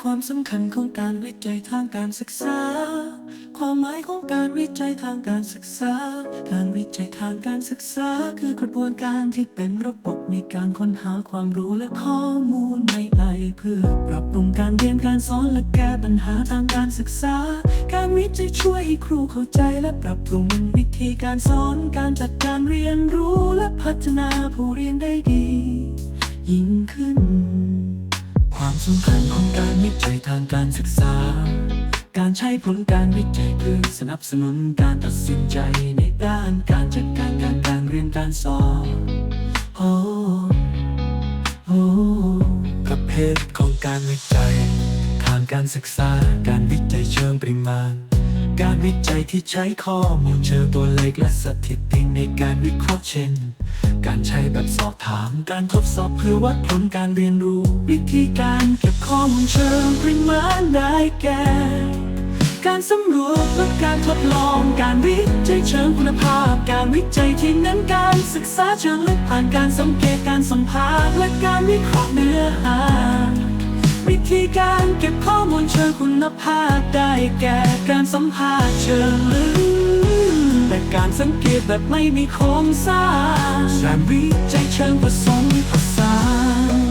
ความสำคัญของการวิจัยทางการศึกษา ความหมายของการวิจัยทางการศึกษา การวิจัยทางการศึกษา คือกระบวนการที่เป็นระบบในการค้นหาความรู้และข้อมูลในไอเพื่อปรับปรุงการเรียนการสอนและแก้ปัญหาทางการศึกษา การวิจัยช่วยให้ครูเข้าใจและปรับปรุงวิธีการสอน การจัดการเรียนรู้และพัฒนาผู้เรียนได้ดี ยิ่งขึ้น ความสำคัญของการวิจัยทางการศึกษา การใช้ผลการวิจัยเพื่อสนับสนุนการตัดสินใจในด้านการจัดการการการเรียนการสอนโอ้โอ้ประเภทของการวิจัย ทางการศึกษา การวิจัยเชิงปริมาณ การวิจัยที่ใช้ข้อมูลเชิงตัวเลขและสถิติในการวิเคราะห์เช่น การใช้แบบสอบถาม การทดสอบเพื่อวัดผลการเรียนรู้ วิธีการเก็บข้อมูลเชิงปริมาณได้แก่ การสำรวจและการทดลอง การวิจัยเชิงคุณภาพ การวิจัยที่เน้นการศึกษาเชิงลึกผ่านการสังเกตการสัมภาษณ์และการวิเคราะห์เนื้อหา วิธีการเก็บข้อ มูลเชิงคุณภาพได้แก่การสัมภาษณ์เชิงลึกแต่การสังเกตแบบไม่มีโครงสร้างการวิจัยเชิงผสมผสาน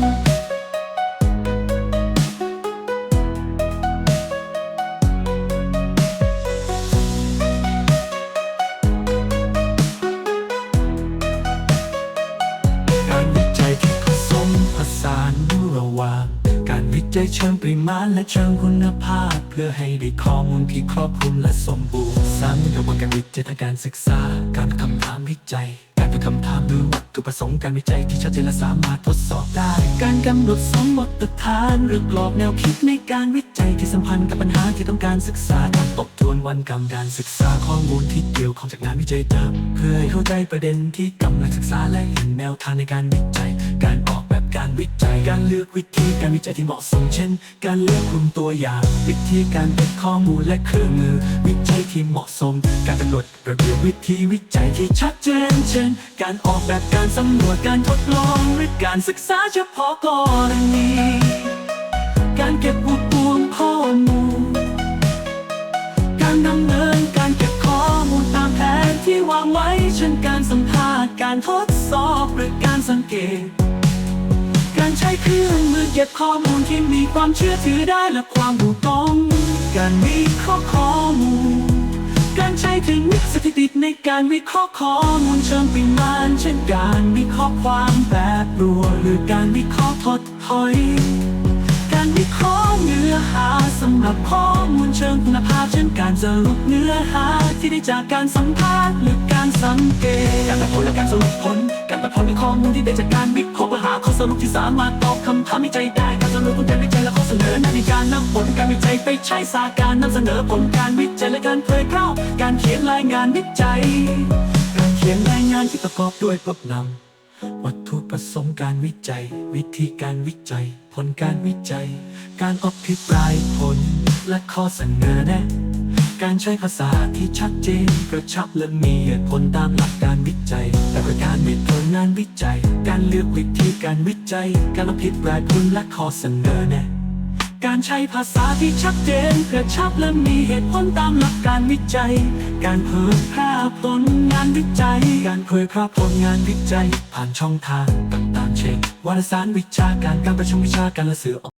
การวิจัยเชิงปริมาณและเชิงคุณภาพ เพื่อให้ได้ข้อมูลที่ครอบคลุมและสมบูรณ์สามกระบวนการวิจัยทางการศึกษา การคำถามวิจัย การเป็นคำถามดูวัตถุประสงค์การวิจัยที่ชัดเจนและสามารถทดสอบได้ การกำหนดสมมติฐานหรือกรอบแนวคิดในการวิจัยที่สัมพันธ์กับปัญหาที่ต้องการศึกษาการตบทวนวันกรรมการศึกษาข้อมูลที่เกี่ยวข้องจากงานวิจัยเดิมเพื่อให้เข้าใจประเด็นที่กำลังศึกษาและเห็นแนวทางในการวิจัย การออก การวิจัยการเลือกวิธีการวิจัยที่เหมาะสมเช่น การเลือกกลุ่มตัวอย่าง วิธีการเก็บข้อมูลและเครื่องมือ วิจัยที่เหมาะสม การกำหนดระเบียบวิธีวิจัยที่ชัดเจน เช่น การออกแบบการสำรวจการทดลองหรือการศึกษาเฉพาะกรณีการเก็บรวบรวมข้อมูล การดำเนินการเก็บข้อมูลตามแผนที่วางไว้เช่นการสัมภาษณ์การทดสอบหรือการสังเกต การใช้เครื่องมือเก็บข้อมูลที่มีความเชื่อถือได้และความถูกต้อง การวิเคราะห์ข้อมูล การใช้เทคนิคสถิติในการวิเคราะห์ข้อมูลเชิงปริมาณ เช่นการวิเคราะห์ความแปรปรวนหรือการวิเคราะห์ทดถอย การวิเคราะห์เนื้อหาสำหรับข้อมูลเชิงคุณภาพเช่นการสรุปเนื้อหาที่ได้จากการสัมภาษณ์หรือการสังเกต การตัดผลและการสรุปผล การตัดผลในข้อมูลที่ได้จากการวิเคราะห์ ข้อสรุปที่สามารถตอบคำถามวิจัยได้การสรุปผลการวิจัยและข้อเสนอแนในการนำผลการวิจัยไปใช้สาการนำเสนอผลการวิจัยและการเผยแพร่การเขียนรายงานวิจัย การเขียนรายงานที่ประกอบด้วยพบนำวัตถุประสงค์การวิจัย วิธีการวิจัย ผลการวิจัย การอภิปรายผล และข้อเสนอแนะการใช้ภาษาที่ชัดเจนกระชับและมีเหตุผลตามหลักการวิจัย และประการมีผลงานวิจัย การเลือกวิธีการวิจัย การอภิปรายผลและข้อเสนอแนะการใช้ภาษาที่ชัดเจนกระชับและมีเหตุผลตามหลักการวิจัย การเผยแพร่ผลงานวิจัย การเผยแพร่ผลงานวิจัย ผ่านช่องทางต่างๆเช่นวารสารวิชาการการประชุมวิชาการและสื่ออ